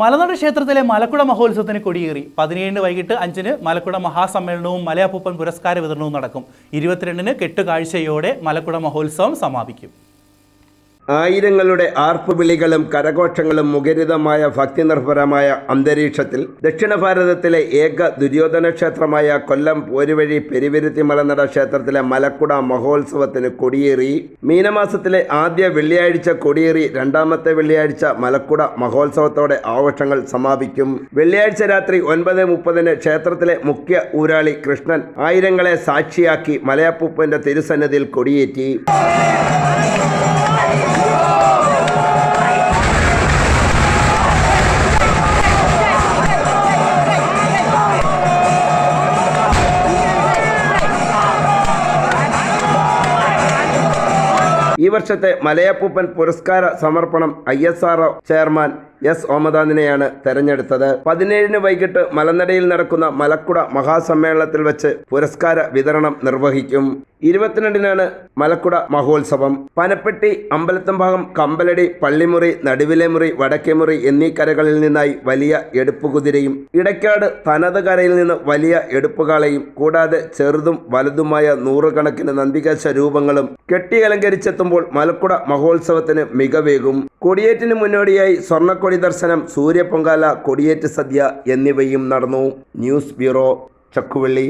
മലനാട് ക്ഷേത്രത്തിലെ മലക്കുട മഹോത്സവത്തിന് കൊടിയേറി. പതിനേഴിന് വൈകിട്ട് അഞ്ചിന് മലക്കുട മഹാസമ്മേളനവും മലയപ്പൂപ്പൻ പുരസ്കാര വിതരണവും നടക്കും. ഇരുപത്തിരണ്ടിന് കെട്ടുകാഴ്ചയോടെ മലക്കുട മഹോത്സവം സമാപിക്കും. ആയിരങ്ങളുടെ ആർപ്പുവിളികളും കരഘോഷങ്ങളും മുഖരിതമായ ഭക്തിനിർഭരമായ അന്തരീക്ഷത്തിൽ ദക്ഷിണ ഭാരതത്തിലെ ഏക ദുര്യോധന ക്ഷേത്രമായ കൊല്ലം പോരുവഴി പെരുവിരുത്തി മലനട ക്ഷേത്രത്തിലെ മലക്കുട മഹോത്സവത്തിന് കൊടിയേറി. മീനമാസത്തിലെ ആദ്യ വെള്ളിയാഴ്ച കൊടിയേറി. രണ്ടാമത്തെ വെള്ളിയാഴ്ച മലക്കുട മഹോത്സവത്തോടെ ആഘോഷങ്ങൾ സമാപിക്കും. വെള്ളിയാഴ്ച രാത്രി ഒൻപത് മുപ്പതിന് ക്ഷേത്രത്തിലെ മുഖ്യ ഊരാളി കൃഷ്ണൻ ആയിരങ്ങളെ സാക്ഷിയാക്കി മലയപ്പൂപ്പന്റെ തിരുസന്നിധിയിൽ കൊടിയേറ്റി. ഈ വർഷത്തെ മലയപ്പൂപ്പൻ പുരസ്കാര സമർപ്പണം I S R chairman S ഓമദാനിനെയാണ് തെരഞ്ഞെടുത്തത്. പതിനേഴിന് വൈകിട്ട് മലനടയിൽ നടക്കുന്ന മലക്കുട മഹാസമ്മേളനത്തിൽ വെച്ച് പുരസ്കാര വിതരണം നിർവഹിക്കും. ഇരുപത്തിരണ്ടിനാണ് മലക്കുട മഹോത്സവം. പനപ്പെട്ടി അമ്പലത്തമ്പാകം കമ്പലടി പള്ളിമുറി നടുവിലെ മുറി വടക്കേ വടക്കേമുറി എന്നീ കരകളിൽ നിന്നായി വലിയ എടുപ്പുകുതിരയും ഇടയ്ക്കാട് തനത് കരയിൽ നിന്ന് വലിയ എടുപ്പുകാളയും കൂടാതെ ചെറുതും വലുതുമായ നൂറുകണക്കിന് നന്ദികേശ രൂപങ്ങളും കെട്ടിയലങ്കരിച്ചെത്തുമ്പോൾ മലക്കുട മഹോത്സവത്തിന് മികവേകും. കൊടിയേറ്റിന് മുന്നോടിയായി സ്വർണക്കൊടി ദർശനം സൂര്യപൊങ്കാല കൊടിയേറ്റ് സദ്യ എന്നിവയും നടന്നു. News bureau Chakkuvally.